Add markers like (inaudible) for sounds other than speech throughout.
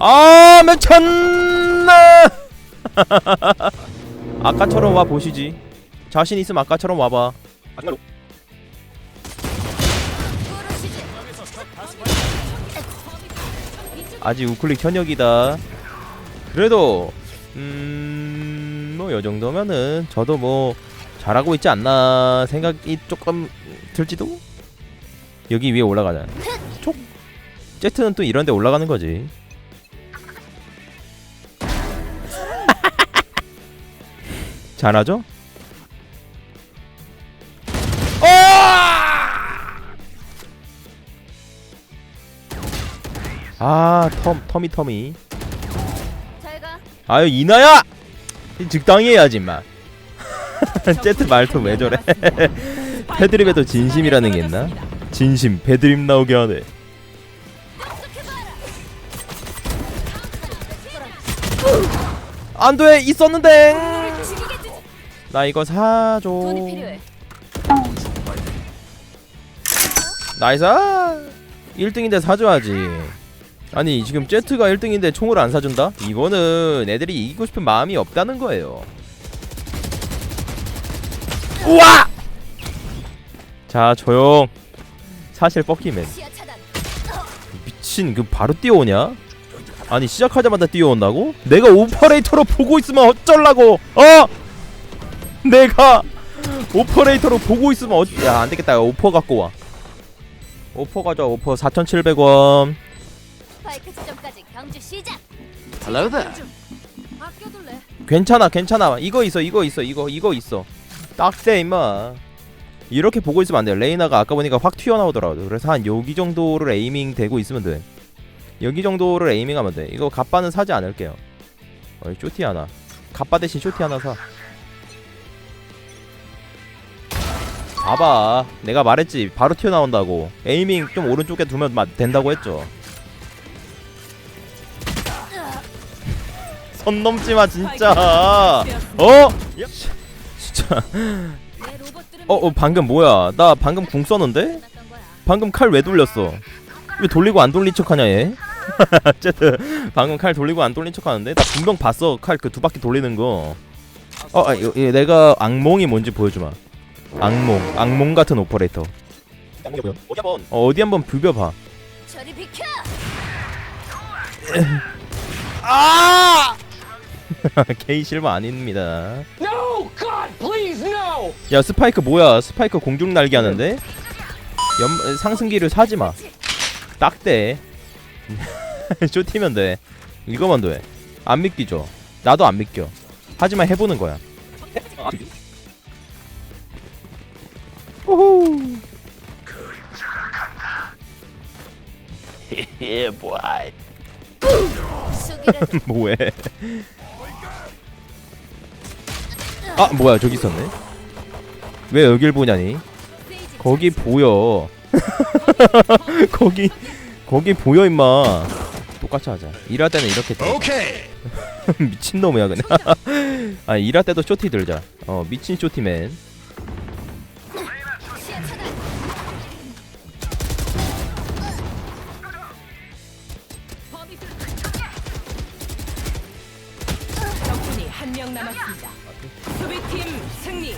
아 미쳤나! (laughs) 아까처럼 와 보시지. 자신 있으면 아까처럼 와봐. 아직 우클릭 현역이다. 그래도 음뭐 요 정도면은 저도 뭐 잘하고 있지 않나 생각이 조금 들지도? 여기 위에 올라가자. 촉! 제트는 또 이런데 올라가는 거지 잘하죠? 아, 텀, 터미, 터미. 아유, 이나야! 적당히 해야지, 임마. 제트 말투 왜 저래? 패드립에도 진심이라는 게 있나? 진심, 패드립 나오게 하네. 안 돼! 있었는데! 나 이거 사줘. 돈이 필요해 나이스! 1등인데 사줘야지. 아니, 지금 제트가 1등인데 총을 안 사준다? 이거는 애들이 이기고 싶은 마음이 없다는 거예요. 우와! 자, 조용. 사실 뻑키맨. 시야 차단 미친, 그 바로 뛰어오냐? 아니, 시작하자마자 뛰어온다고? 내가 오퍼레이터로 보고 있으면 어쩔라고! 어! 내가 오퍼레이터로 보고 있으면 어... 야, 안 되겠다. 오퍼 갖고 와. 오퍼 가져, 오퍼. 4,700원. 스파이크 지점까지 경주 시작. Hello there. 아껴둘래. 괜찮아 괜찮아. 이거 있어 이거 있어 이거 이거 있어. 딱대 임마. 이렇게 보고 있으면 안돼. 레이나가 아까 보니까 확 튀어나오더라고. 그래서 한 여기 정도를 에이밍 되고 있으면 돼. 여기 정도를 에이밍하면 돼. 이거 갑바는 사지 않을게요. 어 쇼티 하나. 갑바 대신 쇼티 하나 사 봐봐. 내가 말했지. 바로 튀어나온다고. 에이밍 좀 오른쪽에 두면 마- 된다고 했죠. 선 넘지마 진짜. 어? 진짜. 어, 어 방금 뭐야? 나 방금 궁 썼는데? 방금 칼 왜 돌렸어? 왜 돌리고 안 돌린 척하냐 얘? (laughs) 어쨌든 방금 칼 돌리고 안 돌린 척하는데? 나 분명 봤어. 칼 그 두 바퀴 돌리는 거. 어, 아, 내가 악몽이 뭔지 보여주마 악몽 악몽 같은 오퍼레이터. 어, 어디 한번 비벼봐. 저리 비켜! (laughs) 아! (laughs) 게이 실버 아닙니다. No, God, please, no. 야 스파이크 뭐야? 스파이크 공중 날개 하는데? 연 상승기를 사지마. 딱대. (laughs) 쇼티면 돼. 이거만 돼안 믿기죠? 나도 안 믿겨. 하지만 해보는 거야 boy. 쑥이라도 (laughs) 뭐해? 아 뭐야 저기 있었네. 왜 여길 보냐니? 세이지 거기 보여. (laughs) 거기 거기 보여 임마. 똑같이 하자. 일할 때는 이렇게 돼. Okay. (laughs) 미친놈이야 그냥. 아 일할 때도 쇼티 들자. 어 미친 쇼티맨 명 남았습니다. 수비팀 승리.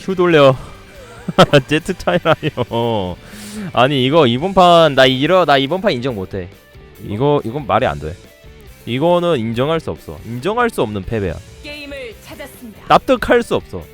큐 돌려. (laughs) 제트 차이라요. 아니 이거 이번 판 나 이러 나 이번 판 인정 못해. 이거 이건 말이 안 돼. 이거는 인정할 수 없어. 인정할 수 없는 패배야. 게임을 찾았습니다. 납득할 수 없어